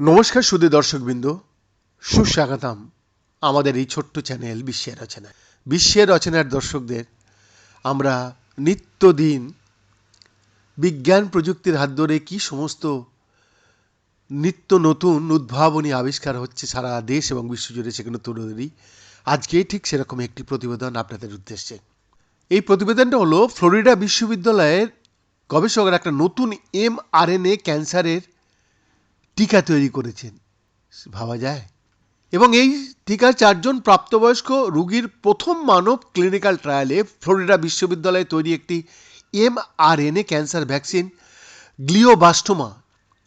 নমস্কার সুদী দর্শকবৃন্দ, সুস্বাগতম আমাদের এই ছোট্ট চ্যানেল বিশ্বের রচনা বিশ্বের রচনার দর্শকদের আমরা নিত্যদিন বিজ্ঞান প্রযুক্তির হাত ধরে কী সমস্ত নিত্য নতুন উদ্ভাবনী আবিষ্কার হচ্ছে সারা দেশ এবং বিশ্বজুড়ে সেখানে তুলে ধরি। আজকে ঠিক সেরকম একটি প্রতিবেদন আপনাদের উদ্দেশ্যে। এই প্রতিবেদনটা হলো ফ্লোরিডা বিশ্ববিদ্যালয়ের গবেষকরা একটা নতুন এম আর ক্যান্সারের টিকা তৈরি করেছেন। ভাবা যায়। এবং এই টিকার চারজন প্রাপ্তবয়স্ক রুগীর প্রথম মানব ক্লিনিক্যাল ট্রায়ালে ফ্লোরিডা বিশ্ববিদ্যালয়ে তৈরি একটি এমআরএনএ ক্যান্সার ভ্যাকসিন, গ্লিওবাস্টোমা।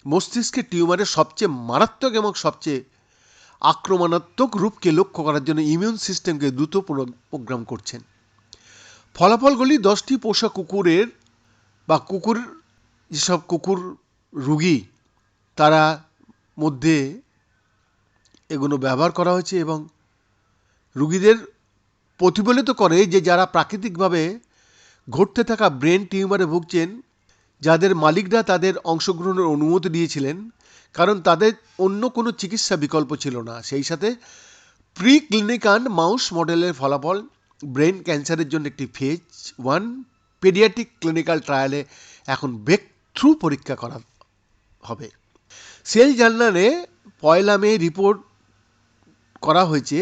মস্তিষ্কের টিউমারের সবচেয়ে মারাত্মক এবং সবচেয়ে আক্রমণাত্মক রূপকে লক্ষ্য করার জন্য ইমিউন সিস্টেমকে দ্রুত প্রোগ্রাম করছেন। ফলাফলগুলি দশটি পোষা কুকুরের বা কুকুর, যেসব কুকুর রুগী, তারা মধ্যে এগুলো ব্যবহার করা হয়েছে এবং রুগীদের প্রতিফলিত করে যে যারা প্রাকৃতিকভাবে ঘটতে থাকা ব্রেন টিউমারে ভুগছেন, যাদের মালিকরা তাদের অংশগ্রহণের অনুমতি দিয়েছিলেন, কারণ তাদের অন্য কোনো চিকিৎসা বিকল্প ছিল না। সেই সাথে প্রি ক্লিনিকান মাউস মডেলের ফলাফল ব্রেন ক্যান্সারের জন্য একটি ফেজ ওয়ান পেডিয়াটিক ক্লিনিক্যাল ট্রায়ালে এখন ব্রেক থ্রু পরীক্ষা করা হবে। সেল জার্নালে পয়লা মে রিপোর্ট করা হয়েছে,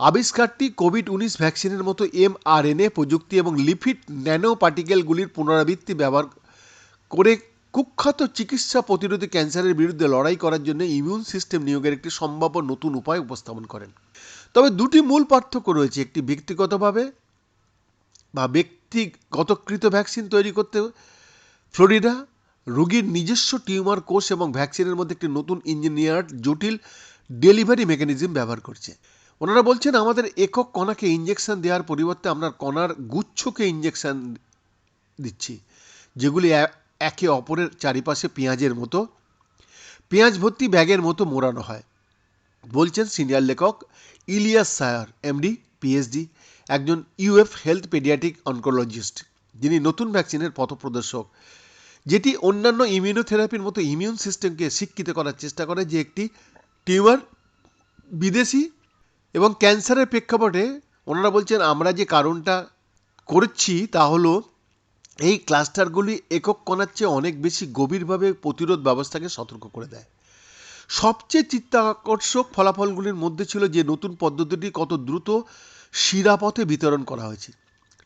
আবিষ্কারটি কোভিড উনিশ ভ্যাকসিনের মতো এমআরএনএ প্রযুক্তি এবং লিপিড ন্যানো পার্টিকেলগুলির পুনরাবৃত্তি ব্যবহার করে কুখ্যাত চিকিৎসা প্রতিরোধী ক্যান্সারের বিরুদ্ধে লড়াই করার জন্য ইমিউন সিস্টেম নিয়োগের একটি সম্ভাব্য নতুন উপায় উপস্থাপন করেন। তবে দুটি মূল পার্থক্য রয়েছে, একটি ব্যক্তিগতভাবে বা ব্যক্তিগতকৃত ভ্যাকসিন তৈরি করতে ফ্লোরিডা রোগীর নিজস্ব টিউমার কোষ এবং ভ্যাকসিনের মধ্যে একটি নতুন ইঞ্জিনিয়ার জটিল ডেলিভারি মেকানিজম ব্যবহার করছে। ওনারা বলছেন, আমাদের একক কণাকে ইঞ্জেকশন দেওয়ার পরিবর্তে আমরা কণার গুচ্ছকে ইঞ্জেকশন দিচ্ছি, যেগুলি একে অপরের চারিপাশে পেঁয়াজের মতো, পেঁয়াজ ভর্তি ব্যাগের মতো মোড়ানো হয়। বলছেন সিনিয়র লেখক ইলিয়াস সায়ার এমডি পিএইচডি একজন ইউএফ হেলথ পেডিয়াট্রিক অনকোলজিস্ট। যিনি নতুন ভ্যাকসিনের পথপ্রদর্শক, যেটি অন্যান্য ইমিউনোথেরাপির মতো ইমিউন সিস্টেমকে শিক্ষিত করার চেষ্টা করে যে একটি টিউমার বিদেশি এবং ক্যান্সারের প্রেক্ষাপটে ওনারা বলছেন, আমরা যে কারণটা করছি তা হলো, এই ক্লাস্টারগুলি একক কণার চেয়ে অনেক বেশি গভীরভাবে প্রতিরোধ ব্যবস্থাকে সতর্ক করে দেয়। সবচেয়ে চিত্তাকর্ষক ফলাফলগুলির মধ্যে ছিল যে নতুন পদ্ধতিটি কত দ্রুত শিরাপথে বিতরণ করা হয়েছে।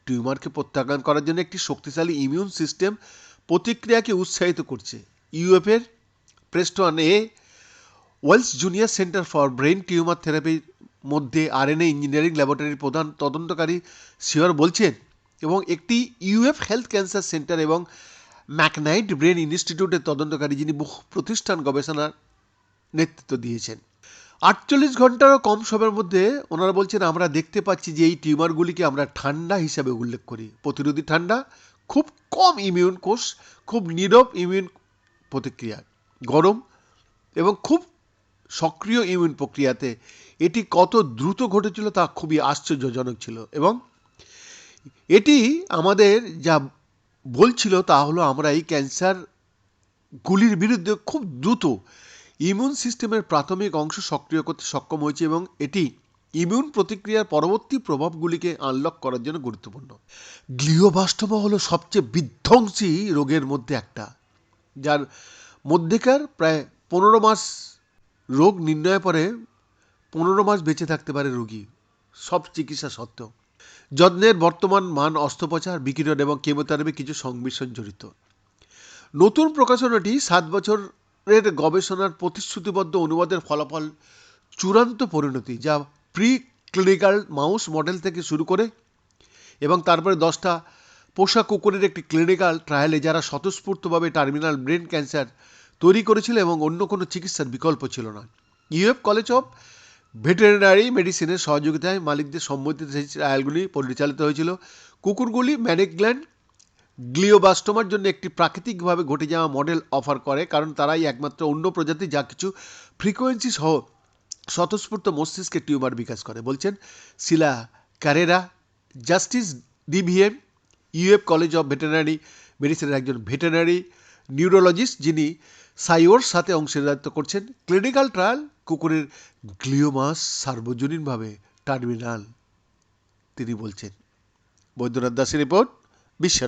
টিউমারকে প্রত্যাখ্যান করার জন্য একটি শক্তিশালী ইমিউন সিস্টেম প্রতিক্রিয়াকে উৎসাহিত করছে। ইউএফের Preston A Wells junior centre for brain tumour থেরাপির মধ্যে আরএনএ ইঞ্জিনিয়ারিং ল্যাবরেটরির প্রধান তদন্তকারী শিওর বলছেন, এবং একটি ইউএফ হেলথ ক্যান্সার সেন্টার এবং ম্যাকনাইট ব্রেন ইনস্টিটিউটের তদন্তকারী যিনি বহু প্রতিষ্ঠান গবেষণার নেতৃত্ব দিয়েছেন। আটচল্লিশ ঘন্টারও কম সময়ের মধ্যে ওনারা বলছেন, আমরা দেখতে পাচ্ছি যে এই টিউমারগুলিকে আমরা ঠান্ডা হিসাবে উল্লেখ করি। প্রতিরোধী ঠান্ডা, খুব কম ইমিউন কোষ, খুব নীরব ইমিউন প্রতিক্রিয়া, গরম এবং খুব সক্রিয় ইমিউন প্রক্রিয়াতে। এটি কত দ্রুত ঘটেছিল তা খুবই আশ্চর্যজনক ছিল। এবং এটি আমাদের যা বলছিল তা হলো, আমরা এই ক্যান্সারগুলির বিরুদ্ধে খুব দ্রুত ইমিউন সিস্টেমের প্রাথমিক অংশ সক্রিয় করতে সক্ষম হয়েছে এবং এটি ইমিউন প্রতিক্রিয়ার পরবর্তী প্রভাবগুলিকে আনলক করার জন্য গুরুত্বপূর্ণ। গ্লিওবাস্টোমা হলো সবচেয়ে বিধ্বংসী রোগের মধ্যে একটা, যার মধ্যেকার প্রায় পনেরো মাস রোগ নির্ণয়ের পরে পনেরো মাস বেঁচে থাকতে পারে রোগী, সব চিকিৎসা সত্ত্বেও। যত্নের বর্তমান মান অস্ত্রোপচার, বিকিরণ এবং কেমোথেরাপি কিছু সংমিশ্রণ জড়িত। নতুন প্রকাশনাটি সাত বছরের গবেষণার প্রতিশ্রুতিবদ্ধ অনুবাদের ফলাফল চূড়ান্ত পরিণতি, যা প্রি ক্লিনিক্যাল মাউস মডেল থেকে শুরু করে এবং তারপরে দশটা পোষা কুকুরের একটি ক্লিনিক্যাল ট্রায়ালে যারা স্বতঃস্ফূর্তভাবে টার্মিনাল ব্রেন ক্যান্সার তৈরি করেছিল এবং অন্য কোনো চিকিৎসার বিকল্প ছিল না। ইউএফ কলেজ অফ ভেটেরিনারি মেডিসিনের সহযোগিতায় মালিকদের সম্মতিতে সেই ট্রায়ালগুলি পরিচালিত হয়েছিল। কুকুরগুলি ম্যানিকগ্ল্যান্ড গ্লিওবাস্টোমার জন্য একটি প্রাকৃতিকভাবে ঘটে যাওয়া মডেল অফার করে, কারণ তারাই একমাত্র অন্য প্রজাতি যা কিছু ফ্রিকোয়েন্সি সহ স্বতঃস্ফূর্ত মস্তিষ্কে টিউমার বিকাশ করে, বলছেন Sheila Carrera. Justice DVM, UF college of veterinary মেডিসিনের একজন ভেটেরিনারি নিউরোলজিস্ট, যিনি সাইওর সাথে অংশীদারিত্ব করছেন। ক্লিনিক্যাল ট্রায়াল, কুকুরের গ্লিওমাস সার্বজনীনভাবে টার্মিনাল, তিনি বলছেন। বৈদ্যনাথ দাসের রিপোর্ট বিশ্ব